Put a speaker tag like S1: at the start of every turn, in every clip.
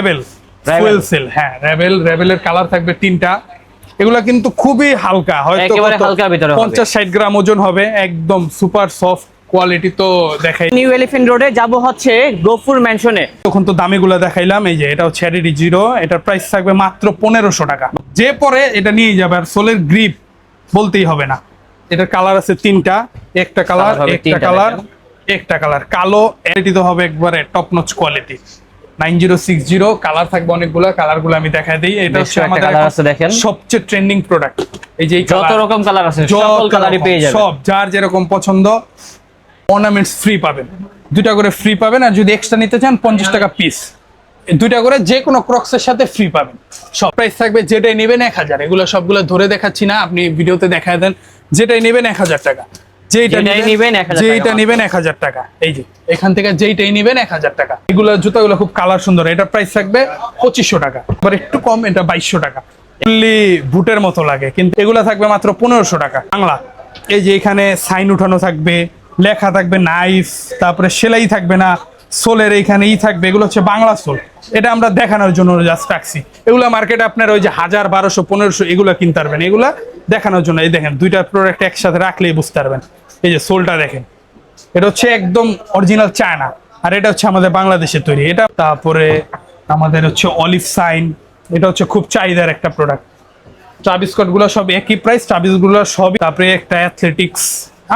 S1: Rebel. Fuel cell হ্যাঁ rebel রেবেলের colour থাকবে তিনটা। এগুলা কিন্তু খুবই হালকা হয়তো?
S2: হালকার ভিতরে হবে।
S1: পঞ্চাশ ষাট গ্রাম ওজন হবে একদম সুপার সফট কোয়ালিটি তো দেখাই।
S2: নিউ এলিফেন্ট রোডে যাব হচ্ছে গফুর ম্যানশনে
S1: তখন তো দামিগুলো দেখাইলাম এই যে এটা হচ্ছে অ্যাডিডি জিরো এটার প্রাইস থাকবে মাত্র পনেরোশো টাকা। যে পরে এটা নিয়ে যাবে আর সোলের গ্রিপ বলতেই হবে না। এটার কালার আছে তিনটা একটা কালার একটা কালার একটা কালার কালো এটি তো হবে একবারে top notch quality nine zero six zero colour থাকবে অনেকগুলো আমি দেখাই দিই। এটা হচ্ছে আমাদের
S2: দেখেন।
S1: সবচেয়ে ট্রেন্ডিং প্রোডাক্ট এই যে
S2: যত রকম কালার আছে সকল কালারই পেয়ে যাবেন।
S1: সব যার যেরকম পছন্দ অর্নামেন্টস ফ্রি পাবেন। দুটা করে ফ্রি পাবেন আর যদি এক্সট্রা নিতে চান পঞ্চাশ টাকা পিস দুইটা করে যে কোনো ক্রক্সের সাথে ফ্রি পাবেন। সব প্রাইস থাকবে যেটাই নেবেন এক হাজার। এগুলো সবগুলো ধরে দেখাচ্ছি না আপনি ভিডিওতে দেখায় দেন। যেটাই নেবেন এক হাজার টাকা। যেইটা
S2: নিবেন
S1: যেইটা। নেবেন এক হাজার টাকা। এই যে এখান থেকে যেইটাই নেবেন এক হাজার টাকা। এগুলো জুতাগুলো খুব কালার সুন্দর। এটা প্রাইস থাকবে পঁচিশশো টাকা। এবার একটু কম এটা বাইশশো টাকা। ফুললি বুটের মতো লাগে কিন্তু এগুলো থাকবে মাত্র পনেরোশো টাকা। বাংলা। এই যে এখানে সাইন উঠানো থাকবে লেখা থাকবে নাইফ তারপরে সেলাই থাকবে না সোলের এইখানে ই থাকবে এগুলো হচ্ছে বাংলা সোল। এটা আমরা দেখানোর জন্য জাস্ট রাখছি। এগুলো মার্কেটে আপনার ওই যে হাজার বারোশো পনেরোশো এগুলো কিনতে পারবেন। এগুলা দেখানোর জন্য এই দেখেন দুইটা প্রোডাক্ট একসাথে রাখলেই বুঝতে পারবেন। এই যে সোলটা দেখেন। এটা হচ্ছে একদম অরিজিনাল চায়না আর এটা হচ্ছে আমাদের বাংলাদেশের তৈরি। এটা তারপরে আমাদের হচ্ছে অলিভ সাইন এটা হচ্ছে খুব চাহিদার একটা প্রোডাক্ট চাবিস্কটগুলো সব একই প্রাইস চাবিসগুলো সবই। তারপরে একটা অ্যাথলেটিক্স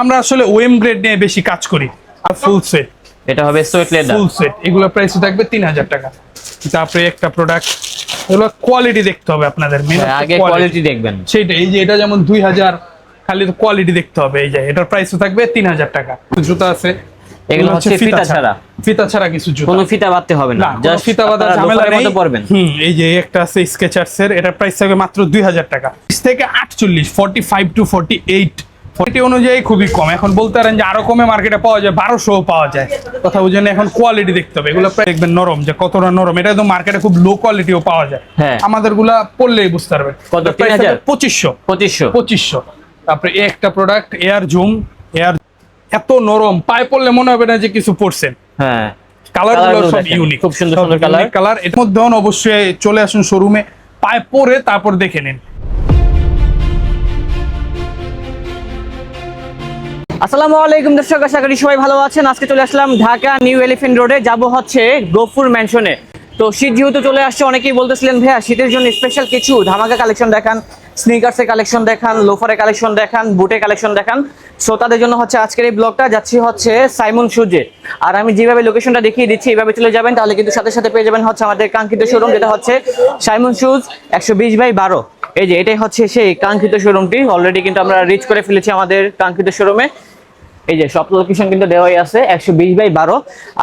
S1: আমরা আসলে ওএম গ্রেড নিয়ে বেশি কাজ করি। আর ফুল সেট
S2: এটা হবে সোয়েট লেদার
S1: ফুল সেট এগুলো প্রাইস থাকবে তিন হাজার টাকা। তারপরে একটা প্রোডাক্ট এগুলো কোয়ালিটি দেখতে হবে আপনাদের। মেন
S2: হ্যাঁ, আগে কোয়ালিটি দেখবেন।
S1: সেইটা এই যে এটা যেমন দুই হাজার খালি তো কোয়ালিটি দেখতে হবে এই যে এটার প্রাইসও থাকবে তিন হাজার টাকা। জুতা আছে।
S2: এগুলো হচ্ছে ফিতা ছাড়া।
S1: ফিতা ছাড়া কিছু জুতা।
S2: কোনো ফিতা বাঁধতে হবে না। জাস্ট
S1: ফিতা বাঁধা ঝামেলা নেই। হুম এই যে একটা আছে স্কেচার্স এর এটার প্রাইস থাকবে মাত্র দুই হাজার টাকা। থেকে আটচল্লিশ forty five to forty eight অনুযায়ী খুবই কম। এখন বলতে পারেন যে আরও কমে মার্কেটে পাওয়া যায় বারোশো পাওয়া যায়। কথা বুঝেন এখন কোয়ালিটি দেখতে হবে। এগুলো প্রায় দেখবেন নরম যে কতটা নরম। এটা তো মার্কেটে খুব লো কোয়ালিটিও পাওয়া যায়।
S2: হ্যাঁ।
S1: আমাদেরগুলা পড়লেই বুঝতে পারবেন। পঁচিশশো।
S2: পঁচিশশো।
S1: পঁচিশশো। তারপরে এই একটা প্রোডাক্ট এয়ার জুম এয়ার এত নরম। পায়ে পড়লে মনে হবে না যে কিছু পড়ছেন
S2: হ্যাঁ।
S1: কালার সব ইউনিক
S2: খুব সুন্দর সুন্দর colour।
S1: কালারের মধ্যে অবশ্যই চলে আসুন শোরুমে পায়ে পরে তারপর দেখে নিন।
S2: আসসালামু আলাইকুম দর্শক আশা করি সবাই ভালো আছেন। আজকে চলে আসলাম ঢাকা নিউ এলিফেন্ট রোডে। যাব হচ্ছে গফুর ম্যানশনে তো শীত যেহেতু চলে আসছে অনেকেই বলতেছিলেন ভাইয়া শীতের জন্য স্পেশাল কিছু ধামাকা কালেকশন দেখান। স্নিকার্সের কালেকশন দেখান লোফারের কালেকশন দেখান বুটের কালেকশন দেখান। সো তাদের জন্য হচ্ছে আজকের এই ব্লগটা যাচ্ছি হচ্ছে সাইমন সুজে। আর আমি যেভাবে লোকেশনটা দেখিয়ে দিচ্ছি এইভাবে চলে যাবেন, তাহলে কিন্তু সাথে সাথে পেয়ে যাবেন হচ্ছে আমাদের কাঙ্ক্ষিত শোরুম যেটা হচ্ছে সাইমন শুজ একশো বিশ বাই বারো। এই যে, এটাই হচ্ছে সেই কাঙ্ক্ষিত শোরুমটি অলরেডি কিন্তু আমরা রিচ করে ফেলেছি আমাদের কাঙ্ক্ষিত শোরুমে এই যে, সব লোকেশন কিন্তু দেওয়াই আছে, একশো বিশ বাই বারো।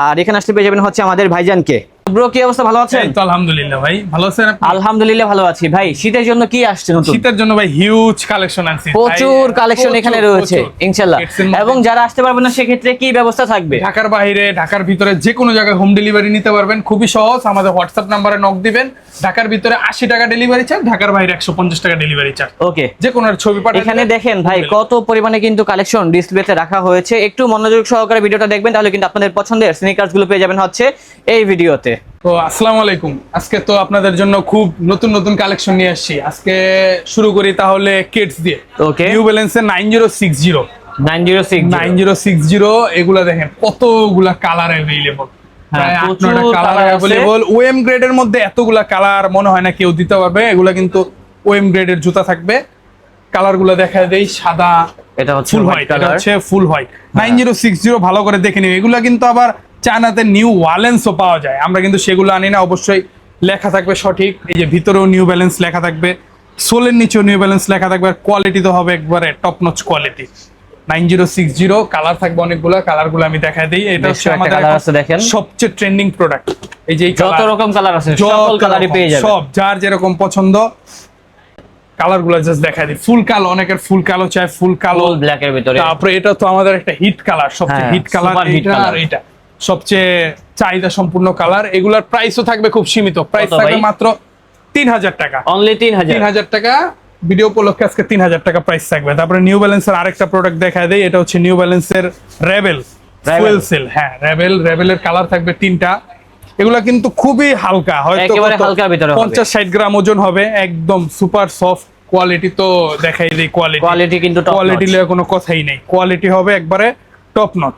S2: আর এখানে আসলে পেয়ে যাবেন হচ্ছে আমাদের ভাইজানকে। ব্রো কি অবস্থা? ভালো আছেন?
S1: তো আলহামদুলিল্লাহ ভাই। ভালো আছেন আপনি?
S2: আলহামদুলিল্লাহ ভালো আছি। ভাই শীতের জন্য কি আসছে নতুন?
S1: শীতের জন্য ভাই হিউজ কালেকশন আনছি।
S2: প্রচুর কালেকশন এখানে রয়েছে এবং যারা আসতে পারবেন না সেক্ষেত্রে কি ব্যবস্থা থাকবে?
S1: ঢাকার বাইরে ঢাকার ভিতরে যে কোনো জায়গায় হোম ডেলিভারি নিতে পারবেন। খুবই সহজ আমাদের হোয়াটসঅ্যাপ নাম্বারে নক দিবেন। ঢাকার ভিতরে আশি টাকা ডেলিভারি চার্জ ঢাকার বাইরে একশো পঞ্চাশ টাকা ডেলিভারি চার্জ
S2: ওকে
S1: যে কোনো ছবি পাঠান
S2: এখানে দেখেন ভাই কত পরিমাণে কিন্তু কালেকশন ডিসপ্লেতে রাখা হয়েছে। একটু মনোযোগ সহকারে ভিডিওটা দেখবেন তাহলে কিন্তু আপনাদের পছন্দের স্নিকার্সগুলো পেয়ে যাবেন হচ্ছে এই ভিডিওতে
S1: তো আসসালামু আলাইকুম। আজকে তো আপনাদের জন্য খুব নতুন নতুন কালেকশন নিয়ে আসছি। আজকে শুরু করি তাহলে কিডস দিয়ে।
S2: Okay.
S1: নিউ ব্যালেন্সের nine zero six zero
S2: nine zero six
S1: nine zero six zero এগুলা দেখেন কতগুলা colour available colour
S2: colour
S1: available OM গ্রেডের মধ্যে এতগুলা কালার মনে হয় না কেউ দিতে পারবে। এগুলা কিন্তু ওএম গ্রেডের জুতা থাকবে। কালারগুলো দেখা দেই সাদা
S2: এটা হচ্ছে
S1: ফুল হোয়াইট এটা হচ্ছে full white nine zero six zero ভালো করে দেখে নিও। এগুলা কিন্তু আবার চায়নাতে নিউ ওয়ালেন্সও পাওয়া যায়। আমরা কিন্তু সেগুলো আনি না অবশ্যই লেখা থাকবে সঠিক। এই যে ভিতরেও নিউ ব্যালেন্স লেখা থাকবে সোলের নিচেও নিউ ব্যালেন্স লেখা থাকবে আর কোয়ালিটি তো হবে একবারে top notch quality nine zero six zero colour থাকবে অনেকগুলো কালারগুলো আমি দেখাই দিই। এটা হচ্ছে আমাদের
S2: দেখেন।
S1: সবচেয়ে ট্রেন্ডিং প্রোডাক্ট এই যে
S2: যত রকম কালার আছে
S1: যত
S2: সকল কালারই পেয়ে যাবেন
S1: সব যার যেরকম পছন্দ। কালারগুলো জাস্ট দেখাই দিই। ফুল কালো অনেকের ফুল কালো চাই ফুল কালো।
S2: ব্ল্যাক এর ভিতরে।
S1: তারপরে এটা তো আমাদের একটা হিট কালার সবচেয়ে হিট কালার আর এটা সবচেয়ে চাহিদা সম্পূর্ণ কালার। এগুলার প্রাইসও থাকবে খুব সীমিত। প্রাইস থাকবে মাত্র তিন হাজার টাকা।
S2: অনলি তিন হাজার
S1: তিন হাজার টাকা। ভিডিও উপলক্ষে আজকে তিন হাজার টাকা প্রাইস থাকবে। তারপরে নিউ ব্যালেন্সের আরেকটা প্রোডাক্ট দেখায় দেয় এটা হচ্ছে নিউ ব্যালেন্সের রেবেল। ফুয়েল সেল হ্যাঁ রেবেল রেবেলের কালার থাকবে তিনটা। এগুলা কিন্তু খুবই হালকা। হয়তো। পঞ্চাশ ষাট গ্রাম ওজন হবে। একদম সুপার সফট কোয়ালিটি তো দেখাই দিই কোয়ালিটি
S2: কোয়ালিটি কিন্তু
S1: কোয়ালিটি। নিয়ে কোনো কথাই নেই। কোয়ালিটি হবে একবারে টপ নচ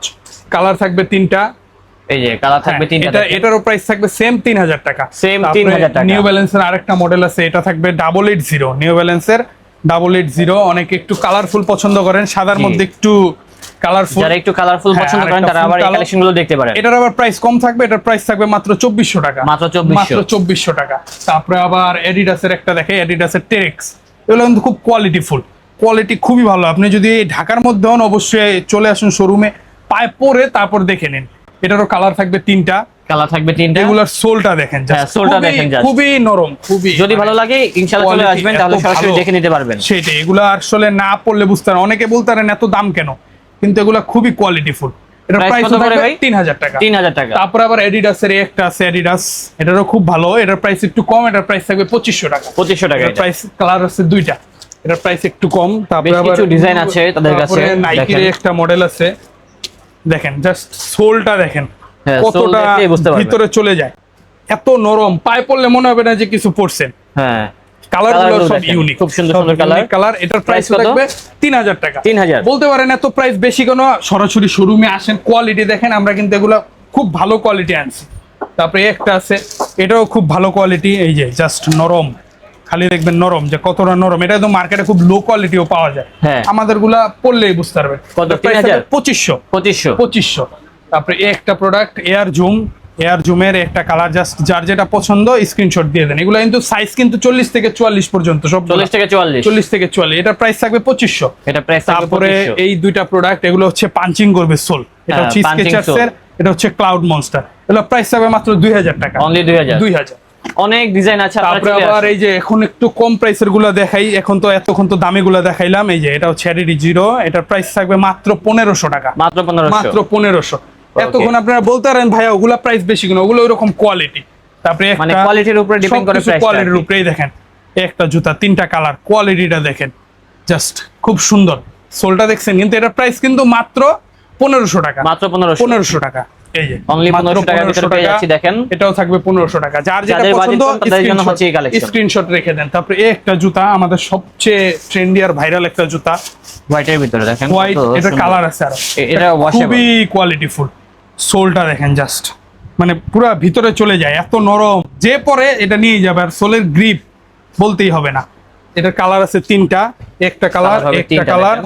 S1: কালার থাকবে তিনটা।
S2: এই যে কালার থাকবে
S1: হ্যাঁ,
S2: তিনটা
S1: এটা এটারও প্রাইস থাকবে সেম তিন হাজার টাকা।
S2: Same 3000 টাকা।
S1: নিউ ব্যালেন্সের আরেকটা মডেল আছে এটা থাকবে ডাবল এইট জিরো নিউ ব্যালেন্সের ডাবল এইট জিরো অনেকে একটু কালারফুল পছন্দ করেন সাদার মধ্যে একটু কালারফুল
S2: যারা একটু কালারফুল
S1: হ্যাঁ,
S2: পছন্দ করেন তারা আবার এই
S1: colour।
S2: কালেকশনগুলো দেখতে পারেন।
S1: এটার আবার প্রাইস কম থাকবে এটার প্রাইস থাকবে মাত্র চব্বিশশো টাকা।
S2: মাত্র 2400
S1: মাত্র চব্বিশশো টাকা। তারপরে আবার এডিডাসের একটা দেখে এডিডাসের টেরেক্স এগুলো কিন্তু খুব কোয়ালিটিফুল কোয়ালিটি খুবই ভালো। আপনি যদি ঢাকার মধ্যে হন অবশ্যই চলে আসুন শোরুমে পায়ে পরে তারপর দেখে নিন। এটারও কালার থাকবে তিনটা।
S2: কালার থাকবে তিনটা।
S1: এগুলার সোলটা দেখেন
S2: হ্যাঁ, সোলটা দেখেন
S1: খুবই নরম খুবই
S2: যদি ভালো লাগে ইনশাআল্লাহ চলে আসবেন তাহলে সরাসরি দেখে নিতে পারবেন।
S1: সেটাই এগুলো আসলে না পড়লে বুঝতে পারেন অনেকে বলতে পারেন এত দাম কেন? কিন্তু এগুলো খুবই কোয়ালিটিফুল এটা প্রাইস টাকা।
S2: তিন হাজার টাকা।
S1: তারপর আবার একটা আছে এটারও খুব ভালো। এটার প্রাইস একটু কম এটার প্রাইস থাকবে টাকা।
S2: পঁচিশশো টাকা
S1: এটার প্রাইস কালার আছে দুইটা। এটার প্রাইস একটু কম। তারপরে আবার
S2: কিছু design আছে তাদের কাছে,
S1: নাইকির একটা মডেল আছে। দেখেন জাস্ট সোলটা দেখেন
S2: হ্যাঁ,
S1: কতটা। ভিতরে চলে যায়। এত নরম পায়ে পড়লে মনে হবে না যে কিছু পড়ছেন।
S2: হ্যাঁ। কালারগুলো
S1: সব ইউনিক
S2: খুব সুন্দর সুন্দর colour।
S1: কালার এটার প্রাইস? থাকবে টাকা।
S2: 3000
S1: বলতে পারেন এত প্রাইস বেশি কেন? সরাসরি শোরুমে আসেন কোয়ালিটি দেখেন আমরা কিন্তু এগুলো খুব ভালো কোয়ালিটি আনছি। তারপরে একটা আছে এটাও খুব ভালো কোয়ালিটি এই যে জাস্ট নরম। খালি দেখবেন নরম যে কতটা নরম। এটা তো মার্কেটে খুব লো কোয়ালিটিও পাওয়া যায়।
S2: হ্যাঁ।
S1: আমাদেরগুলা পড়লেই বুঝতে পারবেন।
S2: কত? 3000?
S1: পঁচিশশো।
S2: পঁচিশশো।
S1: পঁচিশশো। তারপরে একটা প্রোডাক্ট এয়ার জুম এয়ার জুমের একটা কালার জাস্ট যার যেটা পছন্দ স্ক্রিনশট দিয়ে দেন। এগুলো কিন্তু সাইজ কিন্তু চল্লিশ থেকে চুয়াল্লিশ পর্যন্ত সব
S2: চল্লিশ থেকে চুয়াল্লিশ।
S1: চল্লিশ থেকে চুয়াল্লিশ। এটা প্রাইস থাকবে পঁচিশশো।
S2: এটা প্রাইস
S1: তারপরে এই দুইটা প্রোডাক্ট এগুলো হচ্ছে পাঞ্চিং করবে সোল এটা হচ্ছে স্কেচার্স এটা হচ্ছে ক্লাউড মনস্টার এগুলো প্রাইস থাকবে মাত্র দুই হাজার টাকা।
S2: অনলি দুই হাজার।
S1: দুই হাজার।
S2: অনেক ডিজাইন আছে
S1: তারপরে আবার এই যে এখন একটু কম প্রাইসেরগুলো দেখাই এখন তো এতক্ষণ তো দামি গুলো দেখাইলাম এই যে এটা হচ্ছে অ্যাডিডি জিরো এটার প্রাইস থাকবে মাত্র পনেরোশো টাকা।
S2: মাত্র পনেরোশো।
S1: মাত্র পনেরোশো। এতক্ষণ আপনারা বলতে পারেন ভাইয়া ওগুলা প্রাইস বেশি কিনা? ওগুলো ওইরকম কোয়ালিটি তারপরে
S2: মানে quality-র উপরে depend করে টা
S1: কোয়ালিটির উপরেই দেখেন। একটা জুতা তিনটা কালার কোয়ালিটিটা দেখেন। জাস্ট খুব সুন্দর। সোলটা দেখছেন কিন্তু এটার প্রাইস কিন্তু মাত্র পনেরোশো টাকা।
S2: মাত্র পনেরোশো।
S1: পনেরোশো টাকা। এই যে
S2: Only 1500 টাকার ভিতরে পেয়ে যাচ্ছি, দেখেন।
S1: এটাও থাকবে পনেরোশো টাকা। যার যেটা পছন্দ
S2: তাদের জন্য হচ্ছে এই collection।
S1: স্ক্রিনশট রেখে দেন। তারপরে এই একটা জুতা আমাদের সবচেয়ে ট্রেন্ডি আর ভাইরাল একটা জুতা।
S2: হোয়াইটের ভিতরে দেখেন
S1: হোয়াইট এটা কালার আছে
S2: আরও। এটা।
S1: খুবই কোয়ালিটিফুল সোলটা দেখেন জাস্ট মানে পুরা ভিতরে চলে যায় এত নরম। যে পরে এটা নিয়ে যাবে আর সোলের গ্রিপ বলতেই হবে না। এটার কালার আছে তিনটা একটা কালার একটা কালার।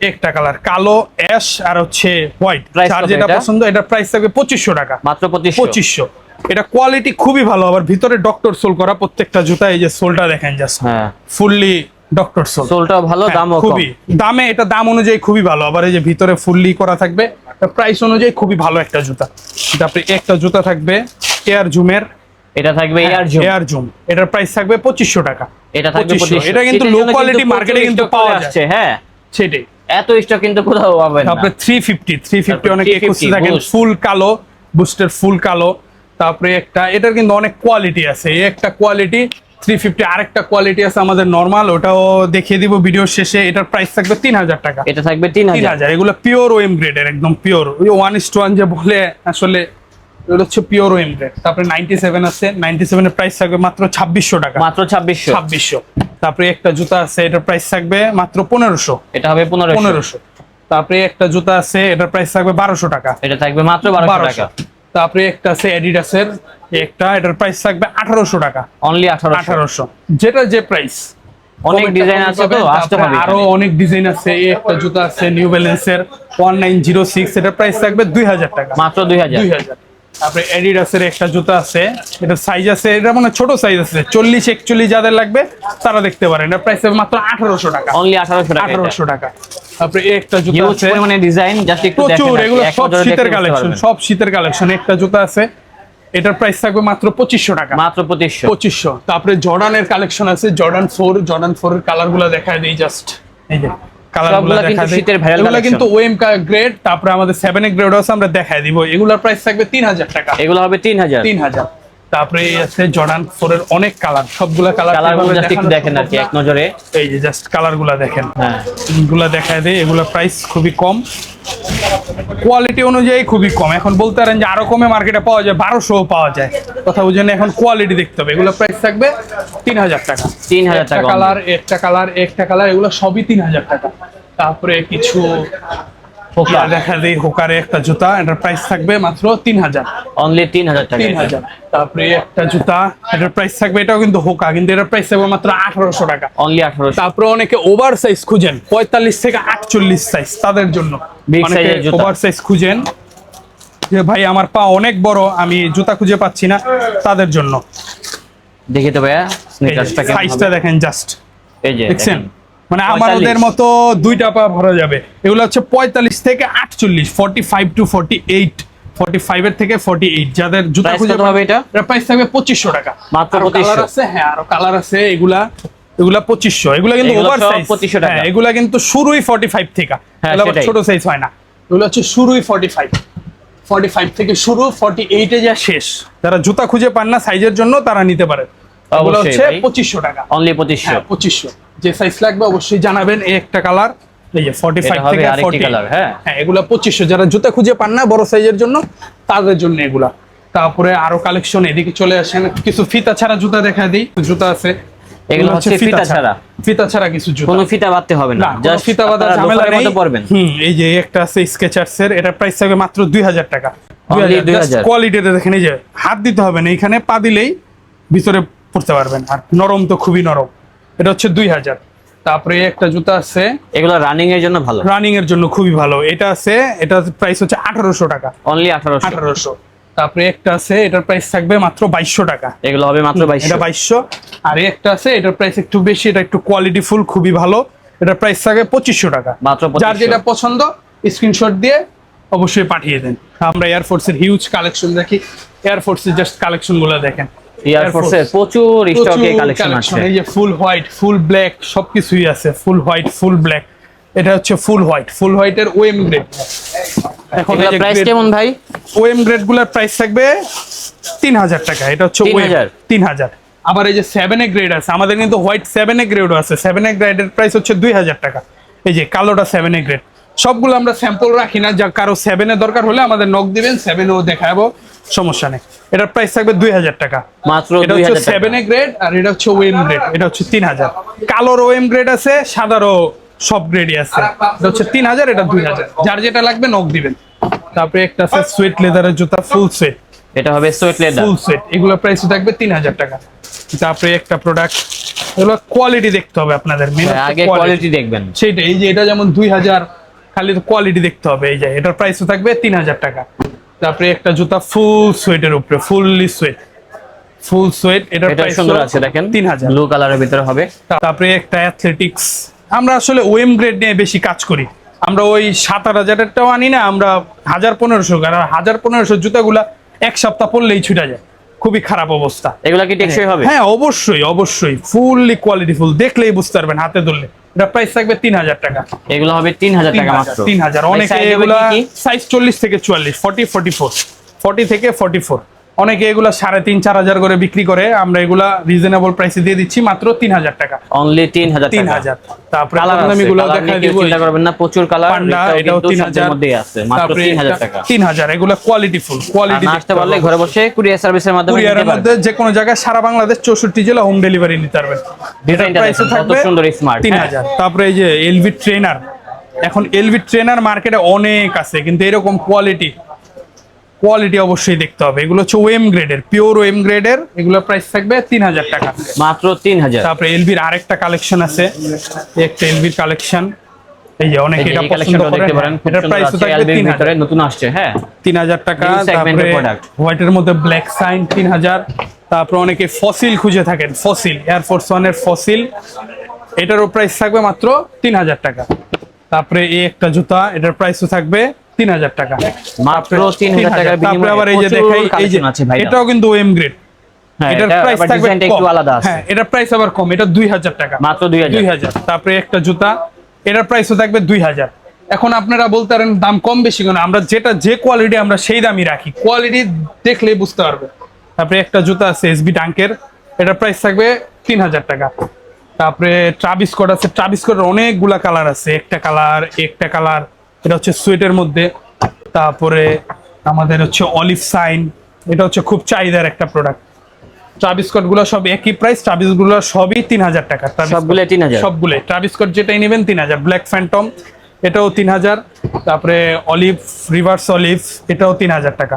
S1: একটা কালার কালো অ্যাশ আর হচ্ছে হোয়াইট। যার যেটা পছন্দ এটার প্রাইস থাকবে পঁচিশশো টাকা।
S2: মাত্র পঁচিশশো।
S1: এটা কোয়ালিটি খুবই ভালো আবার ভিতরে ডক্টর সোল করা প্রত্যেকটা জুতা এই যে সোলটা দেখেন জাস্ট
S2: হ্যাঁ।
S1: ফুললি ডক্টর সোল
S2: সোলটাও ভালো
S1: হ্যাঁ,
S2: দামও কম।
S1: খুবই। দামে এটা দাম অনুযায়ী খুবই ভালো আবার এই যে ভিতরে ফুললি করা থাকবে প্রাইস অনুযায়ী খুবই ভালো একটা জুতা। তারপরে একটা জুতা থাকবে এয়ার জুমের
S2: এটা থাকবে এয়ার জুম
S1: এয়ার জুম এটার প্রাইস থাকবে পঁচিশশো টাকা।
S2: এটা থাকবে
S1: 2500
S2: পঁচিশশো।
S1: এটা কিন্তু লো কোয়ালিটি মার্কেটে কিন্তু পাওয়া যাচ্ছে
S2: হ্যাঁ।
S1: সেটাই।
S2: এত স্টক কিন্তু কোথাও পাবেন না।
S1: তারপরে থ্রি ফিফটি থ্রি ফিফটি
S2: তারপরে
S1: অনেকে
S2: 350
S1: খুঁজতে থাকেন। ফুল কালো বুস্টার ফুল কালো। তারপরে একটা এটার কিন্তু অনেক কোয়ালিটি আছে। এই একটা কোয়ালিটি থ্রি ফিফটি আরেকটা কোয়ালিটি আছে আমাদের নরমাল ওটাও দেখিয়ে দিব ভিডিও শেষে। এটার প্রাইস থাকবে তিন হাজার টাকা।
S2: এটা থাকবে তিন
S1: তিন
S2: হাজার।
S1: হাজার এগুলো পিওর ওএম গ্রেডের একদম পিওর ওই ওয়ান ইস ওয়ান যে বলে আসলে হচ্ছে পিওর তারপরে আছে প্রাইস থাকবে মাত্র ছাব্বিশশো টাকা।
S2: মাত্র ছাব্বিশশো।
S1: ছাব্বিশশো। তারপরে একটা জুতা আছে এটার প্রাইস থাকবে মাত্র
S2: এটা হবে
S1: তারপরে একটা জুতা আছে এটার প্রাইস থাকবে বারোশো টাকা।
S2: এটা থাকবে মাত্র টাকা।
S1: তারপরে একটা আছে অ্যাডিডাসের একটা এটার প্রাইস থাকবে আঠারোশো টাকা।
S2: অনলি আঠারো
S1: আঠারোশো। যেটা যে প্রাইস
S2: অনেক ডিজাইন আছে তো আসতে হবে আরও
S1: অনেক ডিজাইন আছে। এই একটা জুতা আছে নিউ ব্যালেন্সের ওয়ান নাইন জিরো সিক্স এটার প্রাইস থাকবে দুই হাজার টাকা।
S2: মাত্র দুই হাজার।
S1: দুই হাজার। তারপরে অ্যাডিডাসের একটা জুতা আছে। এটা সাইজ আছে এটা মানে ছোট সাইজ আছে। চল্লিশ একচল্লিশ যাদের লাগবে তারা দেখতে পারেন। এটা প্রাইস মাত্র আঠারোশো টাকা।
S2: অনলি আঠারোশো টাকা
S1: আঠারোশো টাকা। তারপরে একটা জুতা
S2: হিউজ
S1: আছে।
S2: পরিমাণে ডিজাইন জাস্ট একটু
S1: প্রচুর এগুলো সব শীতের কালেকশন সব শীতের কালেকশন একটা জুতা আছে। এটার প্রাইস থাকবে মাত্র পঁচিশশো টাকা।
S2: মাত্র পঁচিশশো।
S1: পঁচিশশো। তারপরে জর্ডানের কালেকশন আছে। জর্ডান ফোর জর্ডান ফোর এর কালারগুলো দেখায় দিই জাস্ট এই যে।
S2: সবগুলা কিন্তু শীতের
S1: দিই এগুলো কিন্তু ওএম গ্রেড তারপরে আমাদের সেভেন গ্রেড আছে আমরা দেখাই দিব। এগুলোর প্রাইস থাকবে তিন হাজার টাকা।
S2: এগুলো হবে তিন হাজার
S1: তিন হাজার তারপরে আছে জর্ডান ফোর এর অনেক কালার সবগুলা কালার
S2: জাস্ট একটু দেখেন আর কি এক নজরে।
S1: এই যে জাস্ট দেখেন।
S2: হ্যাঁ।
S1: এগুলা দেখায় দেয় এগুলা প্রাইস খুবই কম। কোয়ালিটি অনুযায়ী খুবই কম। এখন বলতে পারেন যে আরও কমে মার্কেটে পাওয়া যায় বারোশো পাওয়া যায়। কথা বুঝেন এখন কোয়ালিটি দেখতে হবে। এগুলো প্রাইস থাকবে তিন হাজার টাকা
S2: 3000 টাকা
S1: কালার একটা কালার একটা কালার এগুলো সবই তিন হাজার টাকা। তারপরে কিছু হোকা দেখা দেয় হোকারে একটা জুতা এটার প্রাইস থাকবে মাত্র তিন হাজার
S2: অনলি তিন হাজার টাকা
S1: তিন হাজার তারপরে একটা জুতা এটার প্রাইস থাকবে এটাও কিন্তু হোকা কিন্তু এটার প্রাইস থাকবে মাত্র আঠারোশো টাকা।
S2: অনলি আঠারোশো।
S1: তারপরে অনেকে ওভার সাইজ খুঁজেন পঁয়তাল্লিশ থেকে আটচল্লিশ সাইজ তাদের জন্য। অনেকে। ওভার সাইজ খুঁজেন যে ভাই আমার পা অনেক বড় আমি জুতা খুঁজে পাচ্ছি না তাদের জন্য।
S2: দেখি তো ভাইয়া স্নিকার্সটা
S1: সাইজটা দেখেন জাস্ট
S2: এই যে
S1: দেখছেন। মানে
S2: 45
S1: আমাদের মতো দুইটা পা ভরা যাবে। এগুলো হচ্ছে পঁয়তাল্লিশ থেকে আটচল্লিশ forty five to forty eight forty five এর থেকে ফর্টি এইট যাদের জুতা খুঁজে
S2: হবে এটা?
S1: প্রাইস থাকবে পঁচিশশো টাকা।
S2: মাত্র
S1: কালার আছে হ্যাঁ আরও কালার আছে এগুলা এগুলা পঁচিশশো। এগুলা কিন্তু ওভার সাইজ
S2: 2500 টাকা।
S1: হ্যাঁ এগুলা কিন্তু শুরুই ফর্টি ফাইভ থেকে।
S2: হ্যাঁ।
S1: ছোট সাইজ হয় না। এগুলো হচ্ছে শুরুই ফর্টি ফাইভ ফর্টি ফাইভ থেকে শুরু ফর্টি এইটে যা শেষ। যারা জুতা খুঁজে পান না সাইজের জন্য তারা নিতে পারে। হচ্ছে পঁচিশশো টাকা।
S2: অনলি পঁচিশশো।
S1: হ্যাঁ পঁচিশশো। যে সাইজ লাগবে অবশ্যই জানাবেন এই একটা কালার এই যে ফর্টি ফাইভ থেকে ফর্টি
S2: colour, হ্যাঁ।
S1: হ্যাঁ এগুলা পঁচিশশো। যারা জুতা খুঁজে পান না বড় সাইজের জন্য তাদের জন্য এগুলা। তারপরে আরও কালেকশন এদিকে চলে আসেন। কিছু ফিতা ছাড়া জুতা দেখা দিই। জুতা আছে।
S2: এগুলো হচ্ছে ফিতা ছাড়া।
S1: ফিতা ছাড়া কিছু জুতা।
S2: কোনো ফিতা বাঁধতে হবে না। জাস্ট
S1: ফিতা বাঁধা ঝামেলা নেই।
S2: পড়বেন
S1: হুম এই যে একটা আছে স্কেচার্স এর এটার প্রাইস থাকবে মাত্র দুই হাজার টাকা।
S2: Only 2000
S1: কোয়ালিটিটা দেখেন এই যে হাত দিতে হবে না। এখানে পা দিলেই ভিতরে পড়তে পারবেন। আর নরম তো খুবই নরম। এটা হচ্ছে দুই হাজার। তারপরে একটা জুতা আছে।
S2: এগুলো রানিং এর জন্য ভালো।
S1: রানিং এর জন্য খুবই ভালো। এটা আছে এটা প্রাইস হচ্ছে আঠারোশো টাকা।
S2: অনলি আঠারোশো।
S1: আঠারোশো। তারপরে একটা আছে এটার প্রাইস থাকবে মাত্র বাইশশো টাকা।
S2: এগুলো হবে মাত্র বাইশশো।
S1: এটা বাইশশো। আর একটা আছে এটার প্রাইস একটু বেশি এটা একটু কোয়ালিটি ফুল খুবই ভালো। এটার প্রাইস থাকবে পঁচিশশো টাকা।
S2: মাত্র
S1: যার যেটা পছন্দ স্ক্রিনশট দিয়ে অবশ্যই পাঠিয়ে দেন। আমরা এয়ারফোর্সের হিউজ কালেকশন দেখি। এয়ারফোর্সের জাস্ট কালেকশনগুলো দেখেন।
S2: এয়ারফোর্স এর প্রচুর স্টকে কালেকশন আছে।
S1: এই যে ফুল হোয়াইট ফুল ব্ল্যাক সবকিছুই আছে ফুল হোয়াইট ফুল ব্ল্যাক এটা হচ্ছে ফুল হোয়াইট ফুল হোয়াইটের ওএম গ্রেড এখন
S2: এগুলো প্রাইস কেমন ভাই?
S1: ওএম গ্রেডগুলার প্রাইস থাকবে তিন হাজার টাকা এটা হচ্ছে
S2: 3000
S1: তিন হাজার? আবার এই যে সেভেন এ গ্রেড আছে আমাদের কিন্তু হোয়াইট সেভেন এ গ্রেডও আছে। সেভেন এ গ্রেডের প্রাইস হচ্ছে দুই হাজার টাকা। এই যে কালোটা সেভেন এ গ্রেড সবগুলো আমরা স্যাম্পল রাখি না যা কারও সেভেন এ দরকার হলে আমাদের নক দিবেন সেভেন ও দেখাবো। সমস্যা নেই। এটার প্রাইস থাকবে দুই হাজার টাকা।
S2: মাত্র
S1: এটা হচ্ছে সেভেন এ গ্রেড আর এটা হচ্ছে ওএম গ্রেড এটা হচ্ছে তিন হাজার। কালোর ওএম গ্রেড আছে সাদারও সব গ্রেডই আছে। এটা হচ্ছে তিন হাজার এটা দুই হাজার। যার যেটা লাগবে নক দিবেন। তারপরে একটা আছে সুইট লেদারের জুতা ফুল সুইট
S2: এটা হবে সোয়েট লেদার
S1: ফুল সেট এগুলো প্রাইস থাকবে তিন হাজার টাকা। তারপরে একটা প্রোডাক্ট এগুলো কোয়ালিটি দেখতে হবে আপনাদের। মেন
S2: আগে কোয়ালিটি দেখবেন।
S1: সেইটা এই যে এটা যেমন দুই হাজার খালি তো কোয়ালিটি দেখতে হবে। এই যে এটার প্রাইসও থাকবে তিন হাজার টাকা। তারপরে একটা জুতা ফুল সোয়েটের উপরে ফুললি সোয়েট ফুল সোয়েট
S2: এটা
S1: প্রাইস
S2: সুন্দর আছে দেখেন।
S1: তিন হাজার
S2: ব্লু কালারের ভিতরে হবে।
S1: তারপরে একটা অ্যাথলেটিক্স আমরা আসলে ওএম গ্রেড নিয়ে বেশি কাজ করি। আমরা ওই সাত আট হাজারেরটাও আনি না আমরা হাজার পনেরোশো কারণ হাজার পনেরোশো জুতাগুলা এক সপ্তাহ পরলেই ছুটা যায়। খুবই খারাপ অবস্থা।
S2: এগুলা কি টেকসই হবে?
S1: হ্যাঁ অবশ্যই অবশ্যই। ফুললি কোয়ালিটি ফুল দেখলেই বুঝতে পারবেন হাতে ধরলে। এটা প্রাইস থাকবে তিন হাজার টাকা।
S2: এগুলো হবে তিন হাজার টাকা মাত্র।
S1: তিন হাজার
S2: ভাই,
S1: অনেকে
S2: size
S1: এগুলা? সাইজ চল্লিশ থেকে চুয়াল্লিশ ফর্টি ফর্টি ফোর ফর্টি থেকে ফর্টি ফোর অনেকে এগুলা সাড়ে তিন চার হাজার করে বিক্রি করে। আমরা এগুলা রিজনেবল প্রাইসে দিয়ে দিচ্ছি মাত্র তিন হাজার টাকা।
S2: অনলি তিন হাজার
S1: তিন হাজার। তারপরে আমি গুলো
S2: চিন্তা করবেন না প্রচুর কালার
S1: পান্ডা এটাও তিন হাজার।
S2: মধ্যেই আছে মাত্র তিন হাজার টাকা।
S1: তিন হাজার এগুলো কোয়ালিটি ফুল কোয়ালিটি
S2: আসতে পারলে ঘরে বসে কুরিয়ার সার্ভিসের মাধ্যমে নিতে
S1: কুরিয়ারের মধ্যে যে কোনো জায়গায় সারা বাংলাদেশ চৌষট্টি জেলা হোম ডেলিভারি নিতে পারবেন।
S2: ডিজাইনটা কত সুন্দর স্মার্ট
S1: তিন হাজার। তারপরে এই যে এলভি ট্রেনার এখন এলভি ট্রেনার মার্কেটে অনেক আছে কিন্তু এরকম কোয়ালিটি কোয়ালিটি অবশ্যই দেখতে হবে। এগুলো হচ্ছে ওএম গ্রেডের পিওর ওএম গ্রেডের এগুলো প্রাইস থাকবে তিন হাজার টাকা।
S2: মাত্র তিন হাজার
S1: তারপরে এলবির আরেকটা কালেকশন আছে। একটা এলভির কালেকশন এই যে অনেকে এটা পছন্দ
S2: দেখতে পারেন।
S1: প্রাইস থাকবে
S2: LV
S1: তিন
S2: এর
S1: হাজার
S2: ভিতরে নতুন আসছে হ্যাঁ।
S1: তিন হাজার টাকা
S2: New segment এর
S1: তারপরে। হোয়াইটের মধ্যে ব্ল্যাক সাইন তিন হাজার তারপরে অনেকে ফসিল খুঁজে থাকেন Fossil air force air force ওয়ানের ফসিল এটারও প্রাইস থাকবে মাত্র তিন হাজার টাকা। তারপরে এই একটা জুতা এটার প্রাইসও থাকবে তিন হাজার টাকা।
S2: মাত্র 3000 টাকার
S1: তারপরে
S2: বিনিময়ে
S1: আবার এই যে দেখাই এই যে
S2: আছে ভাইরা।
S1: এটাও কিন্তু ওএম গ্রেড
S2: হ্যাঁ
S1: এটার প্রাইস থাকবে
S2: একটু আলাদা আছে।
S1: হ্যাঁ এটার প্রাইস আবার কম। এটা দুই হাজার টাকা।
S2: মাত্র দুই
S1: দুই
S2: হাজার।
S1: হাজার তারপরে একটা জুতা। এটার প্রাইসও থাকবে দুই হাজার। এখন আপনারা বলতে পারেন দাম কম বেশি কেন? আমরা যেটা যে কোয়ালিটি আমরা সেই দামই রাখি। কোয়ালিটি দেখলেই বুঝতে পারবে। তারপরে একটা জুতা আছে এসবি টাঙ্কের এটার প্রাইস থাকবে তিন হাজার টাকা। তারপরে ট্রাভিস কোড আছে। ট্রাভিস কোডের অনেকগুলা কালার আছে। একটা কালার একটা কালার এটা হচ্ছে সুইটের মধ্যে তারপরে আমাদের হচ্ছে অলিভ সাইন এটা হচ্ছে খুব চাহিদার একটা প্রোডাক্ট ট্রাভিস কোডগুলো সব একই প্রাইস ট্রাভিসগুলো সবই তিন হাজার টাকা।
S2: সবগুলো
S1: Scott।
S2: 3000
S1: সবগুলো ট্রাভিস যেটাই নেবেন তিন হাজার। ব্ল্যাক ফ্যান্টম এটাও তিন হাজার। তারপরে অলিভ রিভার্স অলিভ এটাও তিন হাজার টাকা।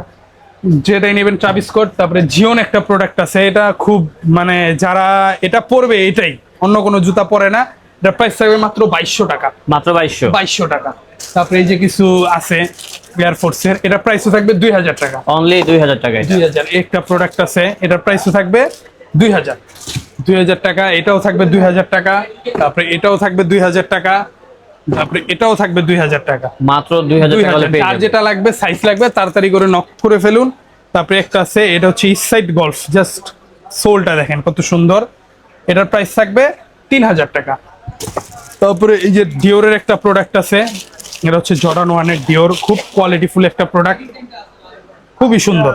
S1: যেটাই নেবেন ট্রাভিস কোড তারপরে জিওন একটা প্রোডাক্ট আছে এটা খুব মানে যারা এটা পরবে এটাই অন্য কোনো জুতা পরে না। এটা প্রাইস থাকবে মাত্র বাইশশো টাকা।
S2: মাত্র বাইশশো?
S1: বাইশশো টাকা। তারপরে এই যে কিছু আছে এয়ারফোর্সের এটা প্রাইসও থাকবে দুই হাজার টাকা।
S2: অনলি দুই হাজার টাকা
S1: দুই হাজার একটা প্রোডাক্ট আছে এটার প্রাইসও থাকবে দুই হাজার। দুই হাজার টাকা এটাও থাকবে দুই হাজার টাকা তারপরে এটাও থাকবে দুই হাজার টাকা তারপরে এটাও থাকবে দুই হাজার টাকা।
S2: মাত্র দুই হাজার যাবেন।
S1: যেটা লাগবে সাইজ লাগবে তাড়াতাড়ি করে নক করে ফেলুন। তারপরে একটা আছে এটা হচ্ছে ইস্ট সাইড গলফ জাস্ট সোলটা দেখেন কত সুন্দর। এটার প্রাইস থাকবে তিন হাজার টাকা। তারপরে এই যে ডিওরের একটা প্রোডাক্ট আছে এটা হচ্ছে জর্ডান ওয়ানের ডিওর খুব কোয়ালিটিফুল একটা প্রোডাক্ট খুবই সুন্দর।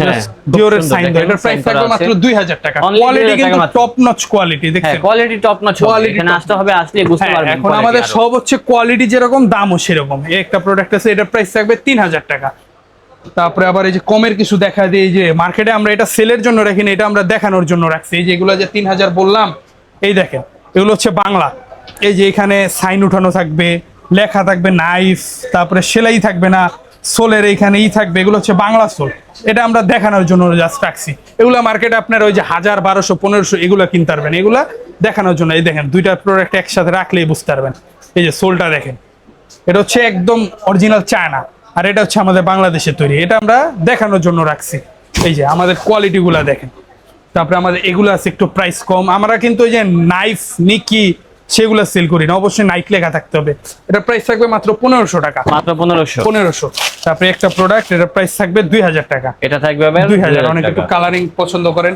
S2: হ্যাঁ,
S1: ডিওরের সাইন
S2: দেখেন,
S1: এটার প্রাইস থাকবে মাত্র দুই হাজার টাকা। কোয়ালিটি
S2: 2000 টাকা
S1: কিন্তু টপ নচ কোয়ালিটি
S2: হ্যাঁ
S1: দেখছেন?
S2: কোয়ালিটি টপ নচ
S1: Quality
S2: এখানে আসতে হবে আসলে বুঝতে
S1: হ্যাঁ,
S2: পারবেন
S1: এখন আমাদের সব হচ্ছে কোয়ালিটি যেরকম দামও সেরকম। এই একটা প্রোডাক্ট আছে এটার প্রাইস থাকবে তিন হাজার টাকা। তারপরে আবার এই যে কমের কিছু দেখা দিয়ে এই যে মার্কেটে আমরা এটা সেলের জন্য রাখি না এটা আমরা দেখানোর জন্য রাখছি। এই যে এগুলো যে তিন হাজার বললাম এই দেখেন এগুলো হচ্ছে বাংলা। এই যে এখানে সাইন উঠানো থাকবে, লেখা থাকবে নাইফ, তারপরে সেলাই থাকবে না, সোলের এইখানে ই থাকবে, এগুলো হচ্ছে বাংলা সোল। এটা আমরা দেখানোর জন্য জাস্ট রাখছি। এগুলো মার্কেটে আপনার ওই যে হাজার, বারোশো, পনেরোশো এগুলো কিনতে পারবেন। এগুলা দেখানোর জন্য, এই দেখেন, দুইটা প্রোডাক্ট একসাথে রাখলেই বুঝতে পারবেন। এই যে সোলটা দেখেন, এটা হচ্ছে একদম অরিজিনাল চায়না, আর এটা হচ্ছে আমাদের বাংলাদেশের তৈরি। এটা আমরা দেখানোর জন্য রাখছি। এই যে আমাদের কোয়ালিটি গুলা দেখেন। তারপরে আমাদের এগুলো আছে একটু প্রাইস কম। আমরা কিন্তু ওই যে নাইফ, নিকি সেগুলো সেল করি না। অবশ্যই নাইট লেখা থাকতে হবে। এটা প্রাইস থাকবে মাত্র পনেরোশো টাকা।
S2: মাত্র পনেরোশো।
S1: পনেরোশো। তারপরে একটা প্রোডাক্ট এটা প্রাইস থাকবে দুই হাজার টাকা।
S2: এটা থাকবে
S1: দুই হাজার। অনেক একটু কালারিং পছন্দ করেন।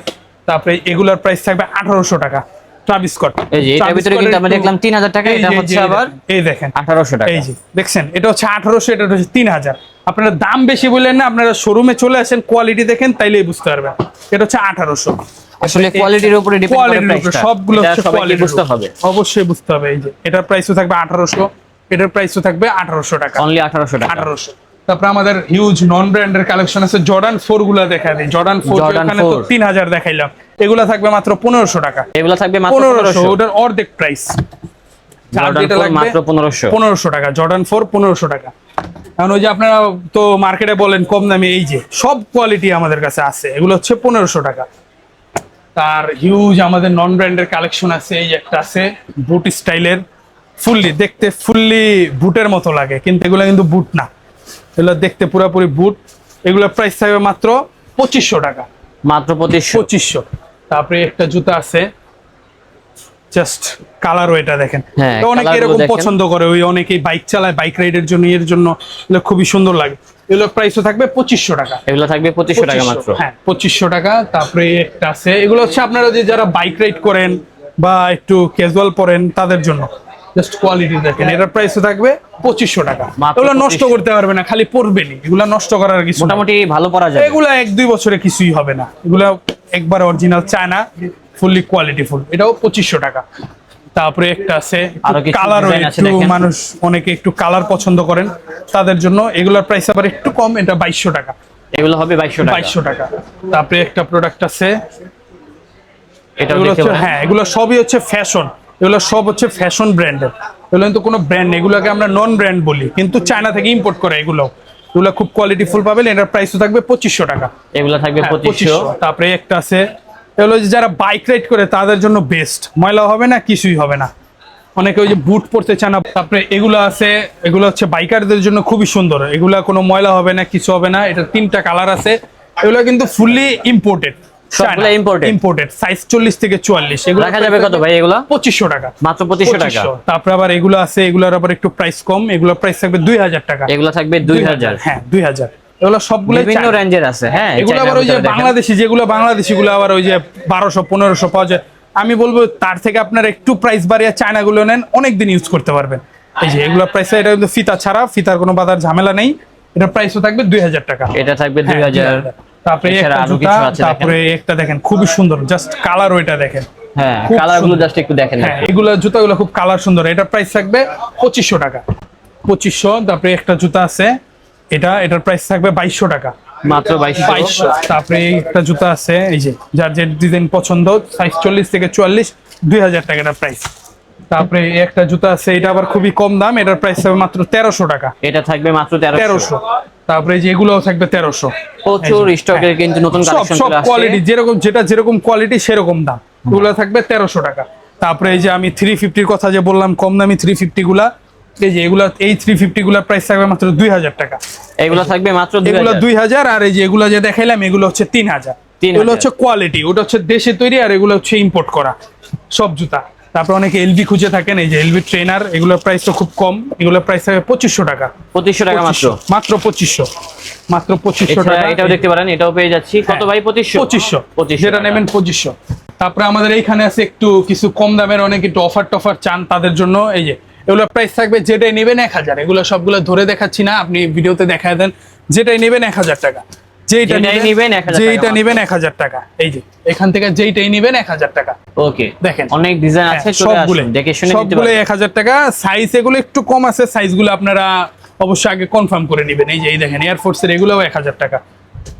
S1: তারপরে এগুলোর প্রাইস থাকবে আঠারোশো টাকা। ট্রাভিস স্কট
S2: এই যে এটার ভিতরে কিন্তু আমরা দেখলাম তিন হাজার টাকা এটা হচ্ছে আবার
S1: এই দেখেন।
S2: আঠারোশো টাকা।
S1: এই যে দেখছেন? এটা হচ্ছে আঠারোশো এটা হচ্ছে তিন হাজার। আপনারা দাম বেশি বললেন না আপনারা শোরুমে চলে আসেন কোয়ালিটি দেখেন তাইলেই বুঝতে পারবেন। এটা হচ্ছে আঠারোশো।
S2: আসলে কোয়ালিটির উপরে
S1: সবগুলো
S2: বুঝতে হবে।
S1: অবশ্যই বুঝতে হবে। এই যে এটার প্রাইসও থাকবে আঠারোশো এটার প্রাইসও থাকবে আঠারোশো টাকা।
S2: অনলি আঠারোশো টাকা।
S1: আঠারোশো। তারপরে আমাদের হিউজ নন ব্র্যান্ডের কালেকশন আছে জর্ডান ফোরগুলা দেখা দিই। জর্ডান ফোর এখানে তো তিন হাজার দেখাইলাম। এগুলা থাকবে মাত্র পনেরোশো টাকা।
S2: এগুলো থাকবে
S1: পনেরোশো
S2: পনেরোশো।
S1: ওটার অর্ধেক প্রাইস
S2: Jordan 4 মাত্র 1500
S1: পনেরোশো টাকা। জর্ডান ফোর পনেরোশো টাকা। এখন ওই যে আপনারা তো মার্কেটে বলেন কম দামে এই যে সব কোয়ালিটি আমাদের কাছে আছে। এগুলো হচ্ছে পনেরোশো টাকা। তার হিউজ আমাদের নন ব্র্যান্ডের কালেকশন আছে এই একটা আছে বুট স্টাইলের ফুললি দেখতে ফুললি বুটের মতো লাগে কিন্তু এগুলো কিন্তু বুট না। এগুলো দেখতে পুরোপুরি বুট এগুলো প্রাইস থাকবে মাত্র পঁচিশশো টাকা।
S2: মাত্র পঁচিশশো।
S1: পঁচিশশো। তারপরে একটা জুতা আছে জাস্ট কালার এটা দেখেন।
S2: হ্যাঁ,
S1: অনেকে এরকম পছন্দ করে ওই অনেকেই বাইক চালায় বাইক রাইডের জন্য এর জন্য খুবই সুন্দর লাগে। এগুলোর প্রাইসও থাকবে পঁচিশশো টাকা।
S2: এগুলো থাকবে পঁচিশশো টাকা মাত্র।
S1: হ্যাঁ পঁচিশশো টাকা তারপরে একটা আছে এগুলো হচ্ছে আপনারা যে যারা বাইক রাইড করেন বা একটু ক্যাজুয়াল পরেন তাদের জন্য। জাস্ট কোয়ালিটি দেখেন এটার প্রাইসও থাকবে পঁচিশশো টাকা। এগুলো নষ্ট করতে পারবে না খালি পরবেনি এগুলো নষ্ট করার কিছু
S2: মোটামুটি ভালো পড়া যায়
S1: এগুলো এক দুই বছরে কিছুই হবে না এগুলো একবার original China fully quality full এটাও পঁচিশশো টাকা। তারপরে একটা আছে কালার একটু মানুষ অনেকে একটু কালার পছন্দ করেন। তাদের জন্য এগুলোর প্রাইস আবার একটু কম এটা বাইশশো টাকা।
S2: এগুলো হবে বাইশশো টাকা।
S1: বাইশশো টাকা। তারপরে একটা প্রোডাক্ট আছে
S2: পারেন।
S1: হ্যাঁ এগুলো সবই হচ্ছে ফ্যাশন এগুলো সব হচ্ছে ফ্যাশন ব্র্যান্ডের এগুলো কিন্তু কোনো ব্র্যান্ড এগুলোকে আমরা নন ব্র্যান্ড বলি। কিন্তু চায়না থেকে ইম্পোর্ট করে এগুলো। এগুলো খুব কোয়ালিটি ফুল পাবেন এটার প্রাইসও থাকবে পঁচিশশো টাকা।
S2: এগুলো থাকবে
S1: হ্যাঁ,
S2: পঁচিশশো।
S1: তারপরে একটা আছে এগুলো যে যারা বাইক রাইড করে তাদের জন্য বেস্ট ময়লা হবে না কিছুই হবে না। অনেকে ওই যে বুট পরতে চান না। তারপরে এগুলো আছে এগুলো হচ্ছে বাইকারদের জন্য খুবই সুন্দর। এগুলা কোনো ময়লা হবে না কিছু হবে না। এটা তিনটা কালার আছে। এগুলো কিন্তু ফুললি ইম্পোর্টেড
S2: সবগুলো?
S1: ইম্পোর্টেড সাইজ চল্লিশ থেকে চুয়াল্লিশ। এগুলো
S2: রাখা যাবে কত ভাই এগুলো?
S1: পঁচিশশো টাকা।
S2: মাত্র পঁচিশশো টাকা?
S1: 2500 তারপরে আবার এগুলো আছে এগুলোর আবার একটু প্রাইস কম। এগুলোর প্রাইস থাকবে দুই হাজার টাকা।
S2: এগুলো থাকবে দুই হাজার?
S1: হ্যাঁ দুই হাজার। এগুলো সবগুলো
S2: বিভিন্ন রেঞ্জের আছে হ্যাঁ
S1: এগুলো আবার ওই যে বাংলাদেশি যেগুলো বাংলাদেশি গুলো আবার ওই যে বারোশো পনেরোশো পাওয়া যায়। আমি বলব তার থেকে আপনার একটু প্রাইস বাড়িয়ে চায়না গুলো নেন অনেক দিন ইউজ করতে পারবেন। এই যে এগুলো প্রাইস এটা কিন্তু ফিতা ছাড়া ফিতার কোনো বাধার ঝামেলা নেই। এটার প্রাইসও থাকবে দুই হাজার টাকা।
S2: এটা থাকবে দুই
S1: হ্যাঁ,
S2: হাজার।
S1: তারপরে। তারপরে একটা দেখেন খুবই সুন্দর জাস্ট কালার ওইটা দেখেন।
S2: হ্যাঁ
S1: খুব কালারগুলো
S2: জাস্ট একটু দেখেন
S1: হ্যাঁ এগুলো জুতাগুলো খুব কালার সুন্দর। এটার প্রাইস থাকবে পঁচিশশো টাকা। পঁচিশশো তারপরে একটা জুতা আছে এটা এটার প্রাইস থাকবে বাইশশো টাকা।
S2: মাত্র বাইশশো।
S1: তারপরে একটা জুতা আছে এই যে যার যে ডিজাইন পছন্দ সাইজ চল্লিশ থেকে চুয়াল্লিশ দুই হাজার টাকা এটার প্রাইস তারপরে একটা জুতা আছে এটা আবার খুবই কম দাম এটার প্রাইস থাকবে মাত্র তেরোশো টাকা।
S2: এটা থাকবে মাত্র তেরোশো।
S1: তারপরে এই যে এগুলোও থাকবে তেরোশো।
S2: প্রচুর স্টকের কিন্তু নতুন
S1: সব সব কোয়ালিটি যেরকম যেটা যেরকম কোয়ালিটি সেরকম দাম। ওগুলো থাকবে তেরোশো টাকা। তারপরে এই যে আমি থ্রি ফিফটির কথা যে বললাম কম দামি থ্রি ফিফটি গুলা এই যে এগুলা এই থ্রি ফিফটি গুলার প্রাইস থাকবে মাত্র দুই হাজার টাকা।
S2: এগুলো থাকবে মাত্র
S1: এগুলো। দুই হাজার আর এই যে এগুলো যে দেখাইলাম এগুলো হচ্ছে তিন হাজার। এগুলো হচ্ছে কোয়ালিটি ওটা হচ্ছে দেশে তৈরি আর এগুলো হচ্ছে ইম্পোর্ট করা সব জুতা। তারপর অনেকে এলবি খুঁজে থাকেন এই যে এলবি ট্রেনার এগুলোর প্রাইস তো খুব কম এগুলোর প্রাইস থাকবে পঁচিশশো টাকা।
S2: পঁচিশশো টাকা মাত্র?
S1: মাত্র পঁচিশশো মাত্র পঁচিশশো টাকা।
S2: এটাও দেখতে পারেন এটাও পেয়ে যাচ্ছি। কত ভাই পঁচিশশো?
S1: পঁচিশশো যেটা নেবেন পঁচিশশো। তারপরে আমাদের এইখানে আছে একটু কিছু কম দামের অনেক একটু অফার টফার চান তাদের জন্য এই যে এগুলো প্রাইস থাকবে যেটাই নেবেন এক হাজার। এগুলো সবগুলো ধরে দেখাচ্ছি না আপনি ভিডিওতে দেখায় দেন। যেটাই নেবেন এক হাজার টাকা। যেইটা
S2: নিবেন
S1: যেইটা। নেবেন এক হাজার টাকা। এই যে এখান থেকে যেইটাই নেবেন এক হাজার টাকা।
S2: ওকে।
S1: দেখেন।
S2: অনেক ডিজাইন আছে
S1: হ্যাঁ, সবগুলো
S2: দেখে শুনে
S1: সবগুলো এক হাজার টাকা। সাইজ এগুলো একটু কম আছে সাইজগুলো আপনারা অবশ্যই আগে কনফার্ম করে নেবেন। এই যে এই দেখেন এয়ারফোর্সের এগুলোও এক হাজার টাকা।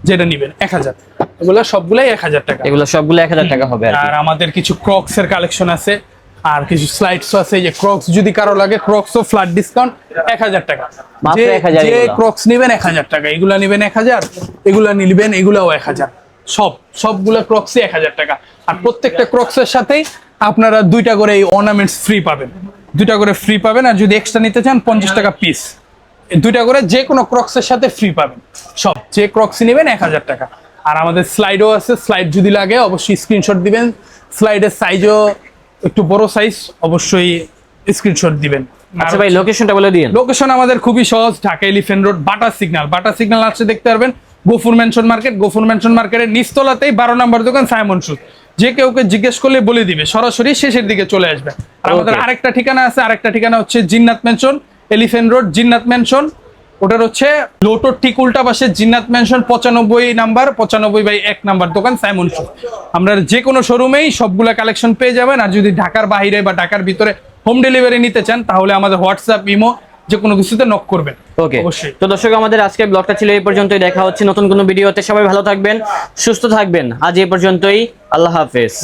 S1: যেটা নেবেন এক হাজার। এগুলো সবগুলাই এক হাজার টাকা।
S2: এগুলো সবগুলো এক হাজার টাকা হবে আর
S1: আর আমাদের কিছু ক্রক্স এর কালেকশন আছে। আর কিছু স্লাইডস আছে এই যে ক্রক্স যদি কারও লাগে ক্রক্সও ফ্ল্যাট ডিসকাউন্ট এক হাজার টাকা।
S2: মাত্র
S1: যে
S2: 1000
S1: যে
S2: এগুলো।
S1: ক্রক্স নেবেন এক হাজার টাকা এগুলা নেবেন এক হাজার এগুলা নিবেন এগুলাও এক হাজার। সব সবগুলা ক্রক্সই এক হাজার টাকা। আর প্রত্যেকটা ক্রক্সের সাথেই আপনারা দুইটা করে এই অর্নামেন্টস ফ্রি পাবেন। দুইটা করে ফ্রি পাবেন আর যদি এক্সট্রা নিতে চান পঞ্চাশ টাকা পিস দুইটা করে যে কোনো ক্রক্সের সাথে ফ্রি পাবেন। সব যে ক্রক্স নেবেন এক হাজার টাকা। আর আমাদের স্লাইডও আছে স্লাইড যদি লাগে অবশ্যই স্ক্রিনশট দিবেন। স্লাইডের সাইজও একটু বড় সাইজ অবশ্যই স্ক্রিনশট দিবেন।
S2: আচ্ছা ভাই লোকেশনটা বলে দিন
S1: লোকেশন আমাদের খুবই সহজ Dhaka Elephant Road Bata signal Bata signal আসছে দেখতে পারবেন Gofur mansion market Gofur mansion মার্কেটের নিচতলাতেই বারো নম্বর দোকান সাইমন সুদ যে কেউকে জিজ্ঞেস করলে বলে দিবে সরাসরি শেষের দিকে চলে আসবে। আর আমাদের. আরেকটা ঠিকানা আছে আরেকটা ঠিকানা হচ্ছে Jinnat mansion elephant road Jinnat mansion ওটার হচ্ছে লোটোর ঠিক উল্টা পাশে জিন্নাত ম্যানশন পঁচানব্বই নাম্বার পঁচানব্বই বাই এক নাম্বার দোকান সাইমন সুদ আমরা যে কোনো শোরুমেই সবগুলা কালেকশন পেয়ে যাবেন আর যদি ঢাকার বাইরে বা ঢাকার ভিতরে হোম ডেলিভারি নিতে চান তাহলে আমাদের হোয়াটসঅ্যাপ ইমো যে কোনো কিছুতে নক করবেন।
S2: ওকে
S1: অবশ্যই।
S2: তো দর্শক আমাদের আজকের ব্লগটা ছিল এই পর্যন্তই। দেখা হচ্ছে নতুন কোনো ভিডিওতে। সবাই ভালো থাকবেন সুস্থ থাকবেন। আজ এই পর্যন্তই। আল্লাহ হাফেজ।